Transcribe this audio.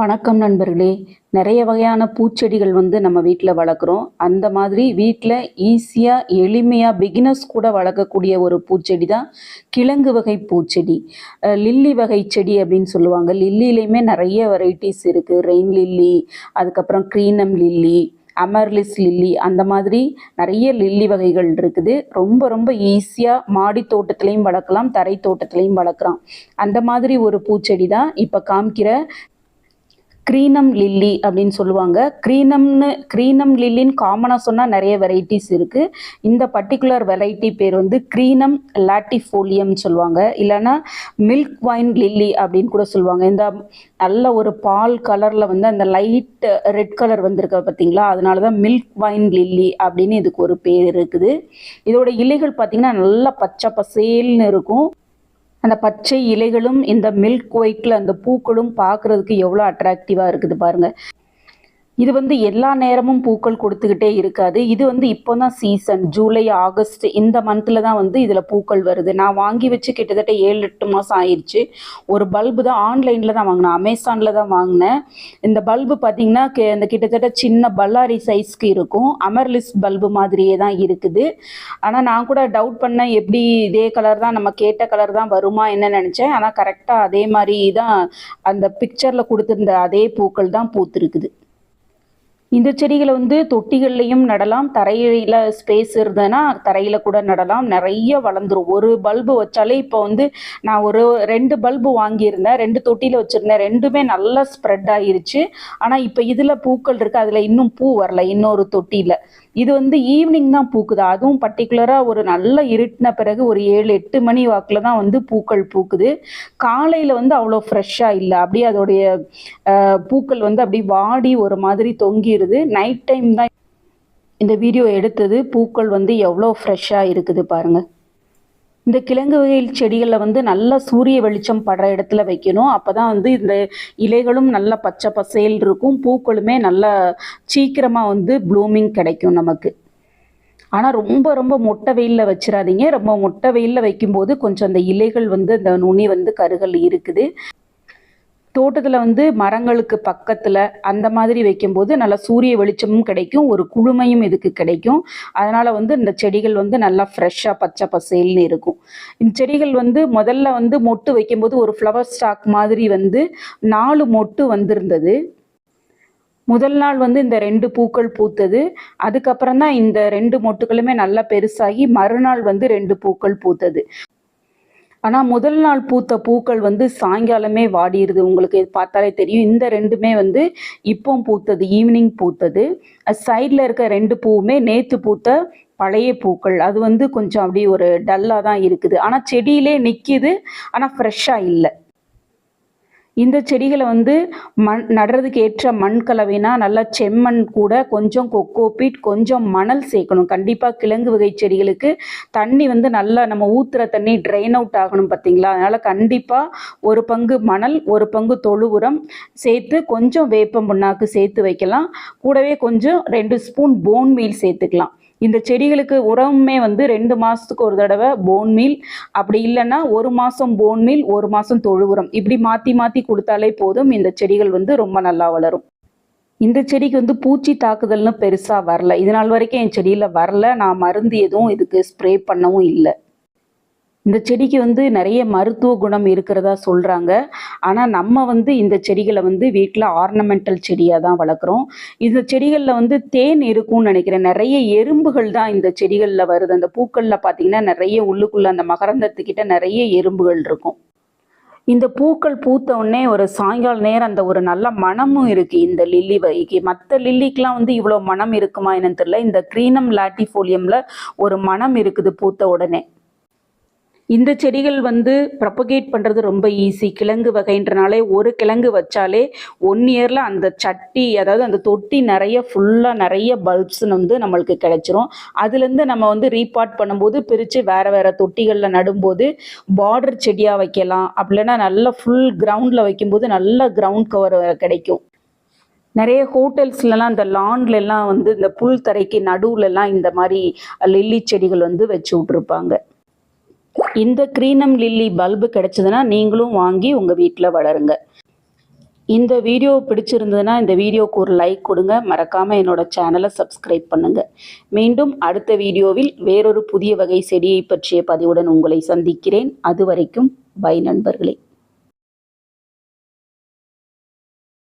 வணக்கம் நண்பர்களே. நிறைய வகையான பூச்செடிகள் வந்து நம்ம வீட்டில் வளர்க்குறோம். அந்த மாதிரி வீட்டில் ஈஸியாக எளிமையாக பிகினர்ஸ் கூட வளர்க்கக்கூடிய ஒரு பூச்செடி தான் கிழங்கு வகை பூச்செடி. லில்லி வகை செடி அப்படின்னு சொல்லுவாங்க. லில்லிலையுமே நிறைய வெரைட்டிஸ் இருக்குது ரெயின் லில்லி அதுக்கப்புறம் க்ரீனம் லில்லி அமர்லிஸ் லில்லி அந்த மாதிரி நிறைய லில்லி வகைகள் இருக்குது. ரொம்ப ரொம்ப ஈஸியாக மாடி தோட்டத்துலேயும் வளர்க்கலாம் தரை தோட்டத்துலேயும் வளர்க்கலாம். அந்த மாதிரி ஒரு பூச்செடி தான் இப்போ காமிக்கிற க்ரீனம் லில்லி அப்படின்னு சொல்லுவாங்க. க்ரீனம்னு க்ரீனம் லில்லின்னு காமனாக சொன்னால் நிறைய வெரைட்டிஸ் இருக்குது இந்த பர்டிகுலர் வெரைட்டி பேர் வந்து க்ரீனம் லாட்டிஃபோலியம் சொல்லுவாங்க. இல்லைன்னா மில்க் வைன் லில்லி அப்படின்னு கூட சொல்லுவாங்க. இந்த நல்ல ஒரு பால் கலரில் வந்து அந்த லைட் ரெட் கலர் வந்திருக்க பார்த்தீங்களா? அதனால தான் மில்க் வைன் லில்லி அப்படின்னு இதுக்கு ஒரு பேர் இருக்குது. இதோட இலைகள் பார்த்தீங்கன்னா நல்லா பச்சை பசேல்னு இருக்கும். அந்த பச்சை இலைகளும் இந்த மில்க் ஒயிட்டில் அந்த பூக்களும் பார்க்குறதுக்கு எவ்வளோ அட்ராக்டிவாக இருக்குது பாருங்கள் இது வந்து எல்லா நேரமும் பூக்கள் கொடுத்துக்கிட்டே இருக்காது. இது வந்து இப்போ தான் சீசன் ஜூலை ஆகஸ்ட் இந்த மந்தில் தான் வந்து இதில் பூக்கள் வருது. நான் வாங்கி வச்சு கிட்டத்தட்ட ஏழு எட்டு மாதம் ஆயிடுச்சு ஒரு பல்பு தான் ஆன்லைனில் தான் வாங்கினேன். அமேசானில் தான் வாங்கினேன். இந்த பல்பு பார்த்தீங்கன்னா கி- இந்த கிட்டத்தட்ட சின்ன பல்லாரி சைஸ்க்கு இருக்கும். அமர்லிஸ் பல்பு மாதிரியே தான் இருக்குது. ஆனால் நான் கூட டவுட் பண்ணேன் எப்படி இதே கலர் தான் நம்ம கேட்ட கலர் தான் வருமா என்ன நினச்சேன். ஆனால் கரெக்டாக அதே மாதிரி தான் அந்த பிக்சரில் கொடுத்துருந்த அதே பூக்கள் தான் பூத்துருக்குது. இந்த செடிகளை வந்து தொட்டிகள்லையும் நடலாம் தரையில் ஸ்பேஸ் இருந்ததுன்னா தரையில் கூட நடலாம் நிறைய வளர்ந்துரும். ஒரு பல்பு வச்சாலே இப்போ வந்து நான் ஒரு ரெண்டு பல்பு வாங்கியிருந்தேன் ரெண்டு தொட்டியில் வச்சுருந்தேன் ரெண்டுமே நல்லா ஸ்ப்ரெட் ஆயிருச்சு. ஆனால் இப்போ இதில் பூக்கள் இருக்குது அதில் இன்னும் பூ வரல இன்னொரு தொட்டியில். இது வந்து ஈவினிங் தான் பூக்குது. அதுவும் பர்டிகுலராக ஒரு நல்ல இருட்டின பிறகு ஒரு ஏழு எட்டு மணி வாக்கில் தான் வந்து பூக்கள் பூக்குது. காலையில் வந்து அவ்வளோ ஃப்ரெஷ்ஷாக இல்லை. அப்படியே அதோடைய பூக்கள் வந்து அப்படி வாடி ஒரு மாதிரி தொங்கிடுது நைட் டைம் தான் இந்த வீடியோ எடுத்தது. பூக்கள் வந்து எவ்வளோ ஃப்ரெஷ்ஷாக இருக்குது பாருங்கள் இந்த கிழங்கு வகை செடிகளில் வந்து நல்ல சூரிய வெளிச்சம் படுற இடத்துல வைக்கணும். அப்போ தான் வந்து இந்த இலைகளும் நல்ல பச்சை பசேல் இருக்கும். பூக்களுமே நல்லா சீக்கிரமாக வந்து ப்ளூமிங் கிடைக்கும் நமக்கு. ஆனால் ரொம்ப ரொம்ப மொட்டை வெயிலில் வச்சிடாதீங்க ரொம்ப மொட்டை வெயிலில் வைக்கும்போது கொஞ்சம் அந்த இலைகள் வந்து அந்த நுனி வந்து கருகள் இருக்குது. தோட்டத்தில் வந்து மரங்களுக்கு பக்கத்தில் அந்த மாதிரி வைக்கும்போது நல்லா சூரிய வெளிச்சமும் கிடைக்கும் ஒரு குளுமையும் இதுக்கு கிடைக்கும். அதனால் வந்து இந்த செடிகள் வந்து நல்லா ஃப்ரெஷ்ஷாக பச்சை பசேல்னு இருக்கும். இந்த செடிகள் வந்து முதல்ல வந்து மொட்டு வைக்கும்போது ஒரு ஃப்ளவர் ஸ்டாக் மாதிரி வந்து நாலு மொட்டு வந்திருந்தது. முதல் நாள் வந்து இந்த ரெண்டு பூக்கள் பூத்தது. அதுக்கப்புறம் தான் இந்த ரெண்டு மொட்டுகளுமே நல்லா பெருசாகி மறுநாள் வந்து ரெண்டு பூக்கள் பூத்தது. ஆனால் முதல் நாள் பூத்த பூக்கள் வந்து சாயங்காலமே வாடிடுது உங்களுக்கு இது பார்த்தாலே தெரியும். இந்த ரெண்டுமே வந்து இப்போ பூத்தது ஈவினிங் பூத்தது. சைடில் இருக்க ரெண்டு பூவுமே நேற்று பூத்த பழைய பூக்கள். அது வந்து கொஞ்சம் அப்படியே ஒரு டல்லாக தான் இருக்குது. ஆனால் செடியிலே நிற்கிது ஆனால் ஃப்ரெஷ்ஷாக இல்லை. இந்த செடிகளை வந்து மண் நடுறதுக்கு ஏற்ற மண் கலவைனா நல்லா செம்மண் கூட கொஞ்சம் கொக்கோபீட் கொஞ்சம் மணல் சேர்க்கணும். கண்டிப்பாக கிழங்கு வகை செடிகளுக்கு தண்ணி வந்து நல்லா நம்ம ஊற்றுற தண்ணி ட்ரைன் அவுட் ஆகணும் பார்த்தீங்களா? அதனால் கண்டிப்பாக ஒரு பங்கு மணல் ஒரு பங்கு தொழு உரம் சேர்த்து கொஞ்சம் வேப்பம் புண்ணாக்கு சேர்த்து வைக்கலாம். கூடவே கொஞ்சம் ரெண்டு ஸ்பூன் போன் மீல் சேர்த்துக்கலாம். இந்த செடிகளுக்கு உரமுமே வந்து ரெண்டு மாதத்துக்கு ஒரு தடவை போன் மீல் அப்படி இல்லைன்னா ஒரு மாதம் போன் மீல் ஒரு மாதம் தொழு உரம் இப்படி மாற்றி மாற்றி கொடுத்தாலே போதும் இந்த செடிகள் வந்து ரொம்ப நல்லா வளரும். இந்த செடிக்கு வந்து பூச்சி தாக்குதல்னு பெருசாக வரல. இது நாள் வரைக்கும் என் செடியில் வரல. நான் மருந்து எதுவும் இதுக்கு ஸ்ப்ரே பண்ணவும் இல்லை. இந்த செடிக்கு வந்து நிறைய மருத்துவ குணம் இருக்கிறதா சொல்கிறாங்க ஆனால் நம்ம வந்து இந்த செடிகளை வந்து வீட்டில் ஆர்னமெண்டல் செடியாக தான் வளர்க்குறோம். இந்த செடிகளில் வந்து தேன் இருக்கும்னு நினைக்கிறேன். நிறைய எறும்புகள் தான் இந்த செடிகளில் வருது. அந்த பூக்களில் பார்த்தீங்கன்னா நிறைய உள்ளுக்குள்ளே அந்த மகரந்தத்துக்கிட்ட நிறைய எறும்புகள் இருக்கும். இந்த பூக்கள் பூத்த உடனே ஒரு சாயங்கால நேரம் அந்த ஒரு நல்ல மனமும் இருக்குது இந்த லில்லி வகைக்கு மற்ற லில்லிக்கெலாம் வந்து இவ்வளோ மனம் இருக்குமா என்னன்னு தெரியல. இந்த க்ரீனம் லாட்டிஃபோலியமில் ஒரு மனம் இருக்குது பூத்த உடனே. இந்த செடிகள் வந்து ப்ரப்பகேட் பண்ணுறது ரொம்ப ஈஸி கிழங்கு வகைன்றனாலே ஒரு கிழங்கு வச்சாலே ஒன் இயரில் அந்த சட்டி அதாவது அந்த தொட்டி நிறைய ஃபுல்லாக நிறைய பல்ப்ஸ் வந்து நம்மளுக்கு கிடச்சிரும். அதுலேருந்து நம்ம வந்து ரீபார்ட் பண்ணும்போது பிரித்து வேறு வேறு தொட்டிகளில் நடும்போது பார்டர் செடியாக வைக்கலாம். அப்படி இல்லைன்னா ஃபுல் கிரவுண்டில் வைக்கும்போது நல்ல கிரவுண்ட் கவர் கிடைக்கும். நிறைய ஹோட்டல்ஸ்லலாம் இந்த லான்லலாம் வந்து இந்த புல் தரைக்கு நடுவுலலாம் இந்த மாதிரி லில்லி செடிகள் வந்து வச்சு விட்ருப்பாங்க இந்த க்ரீனம் லில்லி பல்பு கிடைச்சதுன்னா நீங்களும் வாங்கி உங்கள் வீட்டில் வளருங்க. இந்த வீடியோ பிடிச்சிருந்ததுன்னா இந்த வீடியோக்கு ஒரு லைக் கொடுங்க. மறக்காமல் என்னோடய சேனலை சப்ஸ்கிரைப் பண்ணுங்கள் மீண்டும் அடுத்த வீடியோவில் வேறொரு புதிய வகை செடியை பற்றிய பதிவுடன் உங்களை சந்திக்கிறேன். அது வரைக்கும் பை நண்பர்களே.